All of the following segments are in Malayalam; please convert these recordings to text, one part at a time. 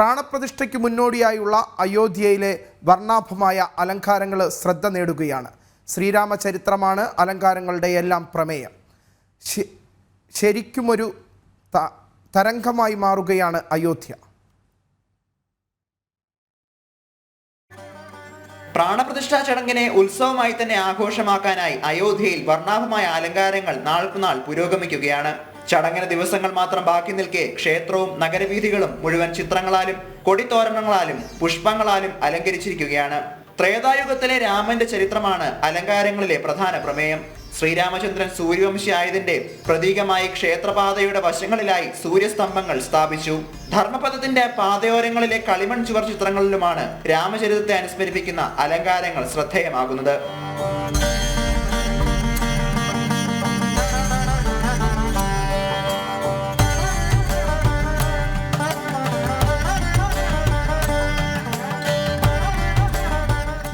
പ്രാണപ്രതിഷ്ഠയ്ക്ക് മുന്നോടിയായുള്ള അയോധ്യയിലെ വർണാഭമായ അലങ്കാരങ്ങൾ ശ്രദ്ധ നേടുകയാണ്. ശ്രീരാമചരിത്രമാണ് അലങ്കാരങ്ങളുടെ എല്ലാം പ്രമേയം ശരിക്കുമൊരു തരംഗമായി മാറുകയാണ് അയോധ്യ. പ്രാണപ്രതിഷ്ഠാ ചടങ്ങിനെ ഉത്സവമായി തന്നെ ആഘോഷമാക്കാനായി അയോധ്യയിൽ വർണാഭമായ അലങ്കാരങ്ങൾ നാൾക്കുനാൾ പുരോഗമിക്കുകയാണ്. ചടങ്ങിന് ദിവസങ്ങൾ മാത്രം ബാക്കി നിൽക്കെ ക്ഷേത്രവും നഗരവീഥികളും മുഴുവൻ ചിത്രങ്ങളാലും കൊടിത്തോരണങ്ങളാലും പുഷ്പങ്ങളാലും അലങ്കരിച്ചിരിക്കുകയാണ്. ത്രേതായുഗത്തിലെ രാമന്റെ ചരിത്രമാണ് അലങ്കാരങ്ങളിലെ പ്രധാന പ്രമേയം. ശ്രീരാമചന്ദ്രൻ സൂര്യവംശിയായതിന്റെ പ്രതീകമായി ക്ഷേത്രപാതയുടെ വശങ്ങളിലായി സൂര്യസ്തംഭങ്ങൾ സ്ഥാപിച്ചു. ധർമ്മപഥത്തിന്റെ പാതയോരങ്ങളിലെ കളിമൺ ചുവർ ചിത്രങ്ങളിലുമാണ് രാമചരിതത്തെ അനുസ്മരിപ്പിക്കുന്ന അലങ്കാരങ്ങൾ ശ്രദ്ധേയമാകുന്നത്.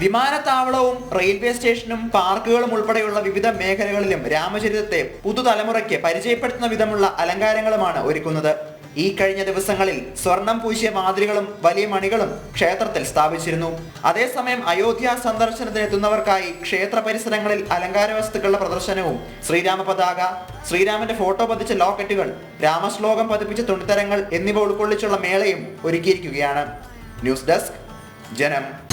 വിമാനത്താവളവും റെയിൽവേ സ്റ്റേഷനും പാർക്കുകളും ഉൾപ്പെടെയുള്ള വിവിധ മേഖലകളിലും രാമചരിതത്തെ പുതുതലമുറയ്ക്ക് പരിചയപ്പെടുത്തുന്ന വിധമുള്ള അലങ്കാരങ്ങളുമാണ് ഒരുക്കുന്നത്. ഈ കഴിഞ്ഞ ദിവസങ്ങളിൽ സ്വർണം പൂശിയ മാതിരികളും വലിയ മണികളും ക്ഷേത്രത്തിൽ സ്ഥാപിച്ചിരുന്നു. അതേസമയം അയോധ്യ സന്ദർശനത്തിനെത്തുന്നവർക്കായി ക്ഷേത്ര പരിസരങ്ങളിൽ അലങ്കാര വസ്തുക്കളുടെ പ്രദർശനവും ശ്രീരാമ പതാക ശ്രീരാമന്റെ ഫോട്ടോ പതിച്ച ലോക്കറ്റുകൾ രാമശ്ലോകം പതിപ്പിച്ച തുണിത്തരങ്ങൾ എന്നിവ ഉൾക്കൊള്ളിച്ചുള്ള മേളയും ഒരുക്കിയിരിക്കുകയാണ്. ന്യൂസ് ഡെസ്ക് ജനം.